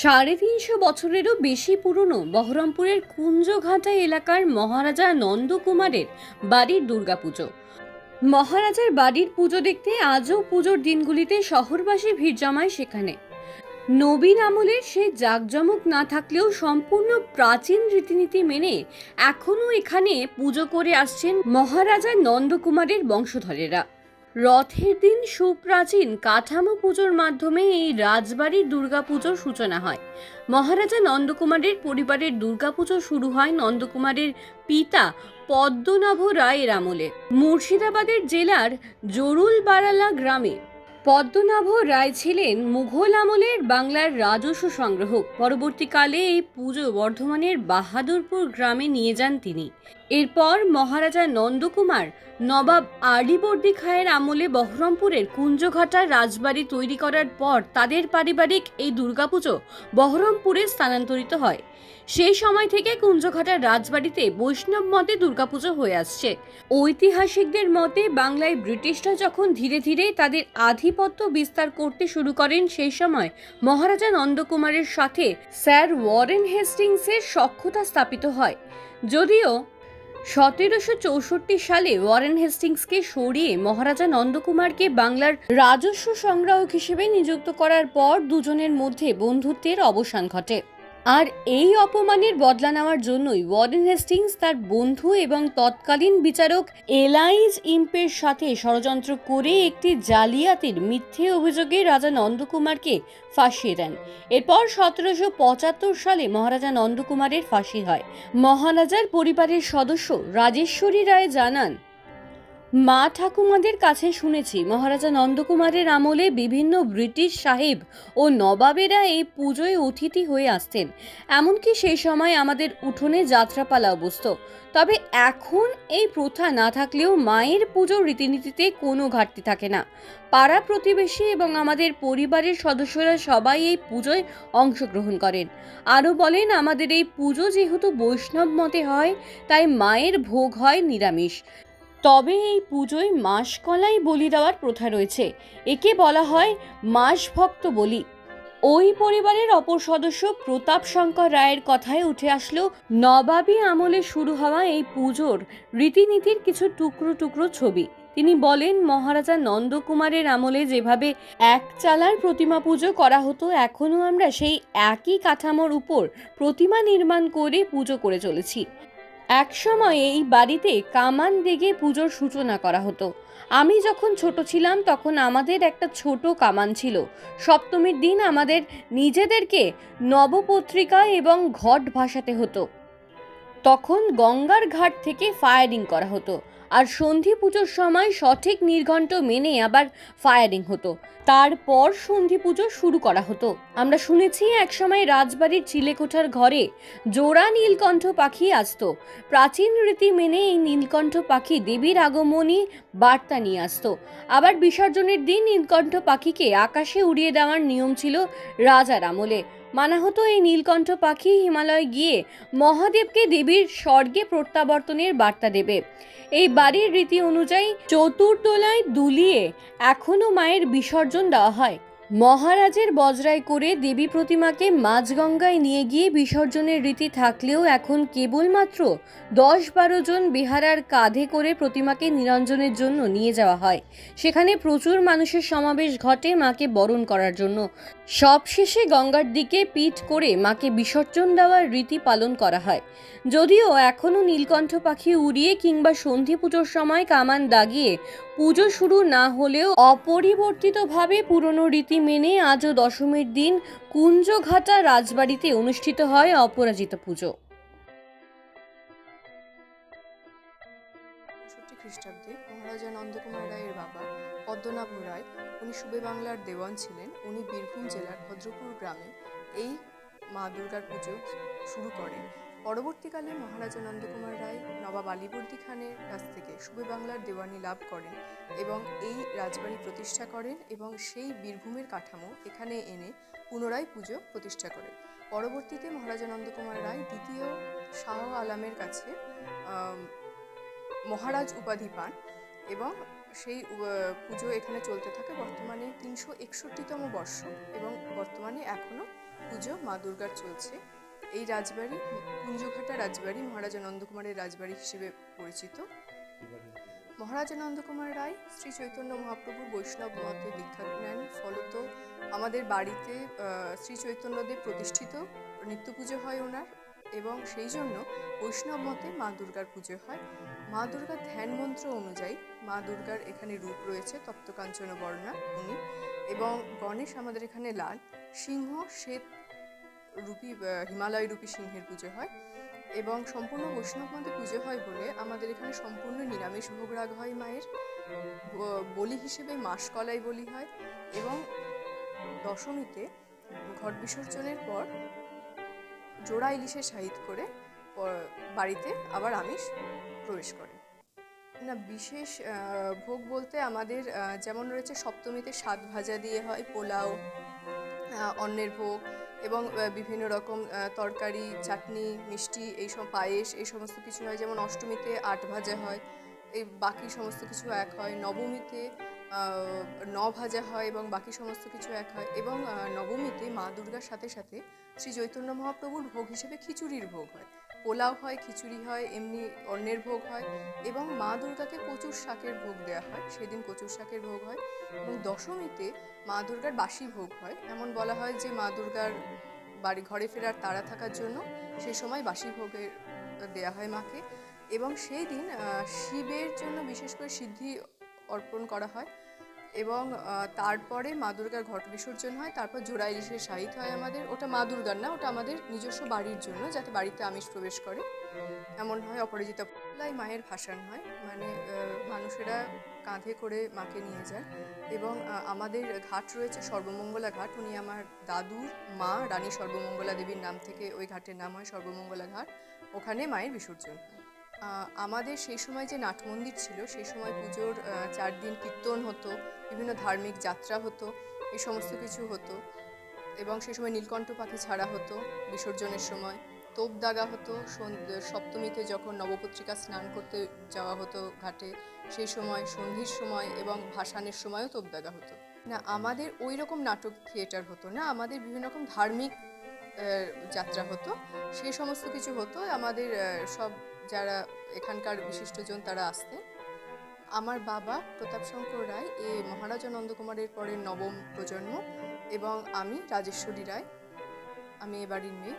সাড়ে তিনশো বছরেরও বেশি পুরনো বহরমপুরের কুঞ্জঘাটা এলাকার মহারাজা নন্দকুমারের বাড়ির দুর্গাপুজো। মহারাজার বাড়ির পুজো দেখতে আজও পুজোর দিনগুলিতে শহরবাসী ভিড় জমায় সেখানে। নবীন আমলের সে জাঁকজমক না থাকলেও সম্পূর্ণ প্রাচীন রীতিনীতি মেনে এখনও এখানে পুজো করে আসছেন মহারাজা নন্দকুমারের বংশধরেরা। রথের দিন সুপ্রাচীন কাঠামো পুজোর মাধ্যমে এই রাজবাড়ির দুর্গাপুজোর সূচনা হয়। মহারাজা নন্দকুমারের পরিবারের দুর্গাপুজো শুরু হয় নন্দকুমারের পিতা পদ্মনাভ রায়ের আমলে। মুর্শিদাবাদের জেলার জরুল বারালা গ্রামে পদ্মনাভ রায় ছিলেন মুঘল আমলের বাংলার রাজস্ব সংগ্রাহক। পরবর্তীকালে এই পুজো বর্ধমানের বাহাদুরপুর গ্রামে নিয়ে যান তিনি। এরপর মহারাজা নন্দকুমার নবাব আলিবর্দী খায়ের আমলে বহরমপুরের কুঞ্জঘাটার রাজবাড়ি তৈরি করার পর তাদের পারিবারিক এই দুর্গাপুজো বহরমপুরে স্থানান্তরিত হয়। সেই সময় থেকে কুঞ্জঘাটার রাজবাড়িতে বৈষ্ণব মতে দুর্গাপুজো হয়ে আসছে। ঐতিহাসিকদের মতে বাংলায় ব্রিটিশরা যখন ধীরে ধীরে তাদের আধিপত্য বিস্তার করতে শুরু করেন, সেই সময় মহারাজা নন্দকুমারের সাথে স্যার ওয়ারেন হেস্টিংসের সক্ষতা স্থাপিত হয়। যদিও সতেরোশো চৌষট্টি সালে ওয়ারেন হেস্টিংসকে সরিয়ে মহারাজা নন্দকুমারকে বাংলার রাজস্ব সংগ্রাহক হিসেবে নিযুক্ত করার পর দুজনের মধ্যে বন্ধুত্বের অবসান ঘটে। আর এই অপমানের বদলা নেওয়ার জন্যই ওয়ারেন হেস্টিংস তার বন্ধু এবং তৎকালীন বিচারক এলাইজ ইম্পের সাথে ষড়যন্ত্র করে একটি জালিয়াতির মিথ্যে অভিযোগে রাজা নন্দকুমারকে ফাঁসিয়ে দেন। এরপর সতেরোশো পঁচাত্তর সালে মহারাজা নন্দকুমারের ফাঁসি হয়। মহারাজার পরিবারের সদস্য রাজেশ্বরী রায় জানান মা ঠাকুমাদের কাছে শুনেছি মহারাজা নন্দকুমারের আমলে বিভিন্ন ব্রিটিশ সাহেব ও নবাবেরা এই পুজোয় অতিথি হয়ে আসতেন। এমনকি সেই সময় আমাদের উঠোনে যাত্রাপালাও বসত তবে এখন এই প্রথা না থাকলেও মায়ের পুজো রীতিনীতিতে কোনো ঘাটতি থাকে না। পাড়া প্রতিবেশী এবং আমাদের পরিবারের সদস্যরা সবাই এই পুজোয় অংশগ্রহণ করেন। আরও বলেন, আমাদের এই পুজো যেহেতু বৈষ্ণব মতে হয়, তাই মায়ের ভোগ হয় নিরামিষ। তবে এই পুজোয় মাসকলাই বলি দেওয়ার প্রথা রয়েছে। একে বলা হয় মাস ভক্ত বলি। ওই পরিবারের অপর সদস্য প্রতাপ শঙ্কর রায়ের কথায় উঠে আসলো, নবাবী আমলে শুরু হওয়া এই পুজোর রীতিনীতির কিছু টুকরো টুকরো ছবি। তিনি বলেন, মহারাজা নন্দকুমারের আমলে যেভাবে এক চালার প্রতিমা পুজো করা হতো, এখনও আমরা সেই একই কাঠামোর উপর প্রতিমা নির্মাণ করে পুজো করে চলেছি। একসময় এই বাড়িতে কামান দিগে পুজোর সূচনা করা হতো। আমি যখন ছোট ছিলাম তখন আমাদের একটা ছোট কামান ছিল। সপ্তমীর দিন আমাদের নিজেদেরকে নবপত্রিকা এবং ঘট ভাসাতে হতো। তখন গঙ্গার ঘাট থেকে ফায়ারিং করা হতো। আর সন্ধি পুজোর সময় সঠিক নির্ঘণ্ট মেনে আবার ফায়ারিং হতো। তারপর সন্ধি পুজো শুরু করা হতো। আমরা শুনেছি একসময় রাজবাড়ির চিলেকোঠার ঘরে জোড়া নীলকণ্ঠ পাখি আসতো। প্রাচীন রীতি মেনে এই নীলকণ্ঠ পাখি দেবীর আগমনী বার্তা নিয়ে আসতো। আবার বিসর্জনের দিন নীলকণ্ঠ পাখিকে আকাশে উড়িয়ে দেওয়ার নিয়ম ছিল রাজার আমলে। মানা হতো এই নীলকণ্ঠ পাখি হিমালয় গিয়ে মহাদেবকে দেবীর স্বর্গে প্রত্যাবর্তনের বার্তা দেবে। এই বাড়ির রীতি অনুযায়ী চতুর্দোলায় দুলিয়ে এখনও মায়ের বিসর্জন দেওয়া হয়। মহারাজের বজরায় করে দেবী প্রতিমাকে মাঝগঙ্গায় নিয়ে গিয়ে বিসর্জনের রীতি থাকলেও এখন কেবলমাত্র দশ বারো জন বেহারার কাঁধে করে প্রতিমাকে নিরঞ্জনের জন্য নিয়ে যাওয়া হয়। সেখানে প্রচুর মানুষের সমাবেশ ঘটে মাকে বরণ করার জন্য। সবশেষে গঙ্গার দিকে পিঠ করে মাকে বিসর্জন দেওয়ার রীতি পালন করা হয়। যদিও এখনও নীলকণ্ঠ পাখি উড়িয়ে কিংবা সন্ধি পুজোর সময় কামান দাগিয়ে পুজো শুরু না হলেও অপরিবর্তিতভাবে পুরনো রীতি মেনে আজও দশমীর দিন কুঞ্জঘাটা রাজবাড়িতে অনুষ্ঠিত হয় অপরাজিত পুজো। মহারাজা নন্দকুমার রায়ের বাবা পদ্মনাভ রায়, উনি সুবে বাংলার দেওয়ান ছিলেন, উনি বীরভূম জেলার ভদ্রপুর গ্রামে এই মা দুর্গার পুজো শুরু করেন। পরবর্তীকালে মহারাজা নন্দকুমার রায় নবাব আলীবর্দী খানের কাছ থেকে সুবে বাংলার দেওয়ানি লাভ করেন এবং এই রাজবাড়ি প্রতিষ্ঠা করেন এবং সেই বীরভূমের কাঠামো এখানে এনে পুনরায় পুজো প্রতিষ্ঠা করেন। পরবর্তীতে মহারাজা নন্দকুমার রায় দ্বিতীয় শাহ আলামের কাছে মহারাজ উপাধি পান এবং সেই পুজো এখানে চলতে থাকে। বর্তমানে তিনশো একষট্টিতম বর্ষ এবং বর্তমানে এখনও পুজো মা দুর্গার চলছে। এই রাজবাড়ি, কুঞ্জঘাটা রাজবাড়ি মহারাজা নন্দকুমারের রাজবাড়ি হিসেবে পরিচিত। মহারাজা নন্দকুমার রায় শ্রী চৈতন্য মহাপ্রভুর বৈষ্ণব মতে দীক্ষা নেন। ফলত আমাদের বাড়িতে শ্রী চৈতন্যদেব প্রতিষ্ঠিত। নিত্য পুজো হয় ওনার এবং সেই জন্য বৈষ্ণব মতে মা দুর্গার পুজো হয়। মা দুর্গার ধ্যান মন্ত্র অনুযায়ী মা দুর্গার এখানে রূপ রয়েছে, তপ্তকাঞ্চন বর্ণা উনি। এবং গণেশ আমাদের এখানে লাল, সিংহ, শ্বেত রূপী হিমালয় রূপী সিংহের পুজো হয়। এবং সম্পূর্ণ বৈষ্ণব মতে পুজো হয় বলে আমাদের এখানে সম্পূর্ণ নিরামিষ ভোগ রাগ হয় মায়ের। বলি হিসেবে মাসকলাই বলি হয়। এবং দশমীতে ঘট বিসর্জনের পর জোড়া ইলিশে শাহিদ করে বাড়িতে আবার আমিষ প্রবেশ করে। না, বিশেষ ভোগ বলতে আমাদের যেমন রয়েছে সপ্তমীতে সাত ভাজা দিয়ে হয়, পোলাও অন্নের ভোগ এবং বিভিন্ন রকম তরকারি, চাটনি, মিষ্টি, এইসব পায়েস, এই সমস্ত কিছু হয়। যেমন অষ্টমীতে আট ভাজা হয়, এই বাকি সমস্ত কিছু এক হয়। নবমীতে ন ভাজা হয় এবং বাকি সমস্ত কিছু এক হয় এবং নবমীতে মা দুর্গার সাথে সাথে শ্রী চৈতন্য মহাপ্রভুর ভোগ হিসেবে খিচুড়ির ভোগ হয়। পোলাও হয়, খিচুড়ি হয়, এমনি অন্যের ভোগ হয় এবং মা দুর্গাকে কচুর শাকের ভোগ দেওয়া হয়, সেদিন কচুর শাকের ভোগ হয় এবং দশমীতে মা দুর্গার বাসি ভোগ হয়। এমন বলা হয় যে মা দুর্গার বাড়ি ঘরে ফেরার তাড়া থাকার জন্য সেই সময় বাসি ভোগের দেয়া হয় মাকে এবং সেই দিন শিবের জন্য বিশেষ করে সিদ্ধি অর্পণ করা হয়। এবং তারপরে মা দুর্গার ঘট বিসর্জন হয়, তারপর জোড়া ইলিশের সাহিত হয় আমাদের। ওটা মা দুর্গার না, ওটা আমাদের নিজস্ব বাড়ির জন্য, যাতে বাড়িতে আমিষ প্রবেশ করে। এমন হয় অপরাজিতা পুলাই মায়ের ভাসান হয় মানে মানুষেরা কাঁধে করে মাকে নিয়ে যায়। এবং আমাদের ঘাট রয়েছে সর্বমঙ্গলা ঘাট, উনি আমার দাদুর মা, রানী সর্বমঙ্গলা দেবীর নাম থেকে ওই ঘাটের নাম হয় সর্বমঙ্গলা ঘাট। ওখানে মায়ের বিসর্জন হয়। আমাদের সেই সময় যে নাটমন্দির ছিল, সেই সময় পুজোর চার দিন কীর্তন হতো, বিভিন্ন ধার্মিক যাত্রা হতো এই সমস্ত কিছু হতো এবং সেই সময় নীলকণ্ঠ পাখি ছাড়া হতো বিসর্জনের সময়। তোপ দাগা হতো সপ্তমীতে যখন নবপত্রিকা স্নান করতে যাওয়া হতো ঘাটে, সেই সময় সন্ধির সময় এবং ভাসানের সময়ও তোপ দাগা হতো। না, আমাদের ওই রকম নাটক থিয়েটার হতো না, আমাদের বিভিন্ন রকম ধার্মিক যাত্রা হতো। সেই সমস্ত কিছু হতো। আমাদের সব যারা এখানকার বিশিষ্টজন তারা আসতেন। আমার বাবা প্রতাপ শঙ্কর রায়, এ মহারাজা নন্দকুমারের পরে নবম প্রজন্ম এবং আমি রাজেশ্বরী রায়। আমি এ বাড়ির মেয়ে।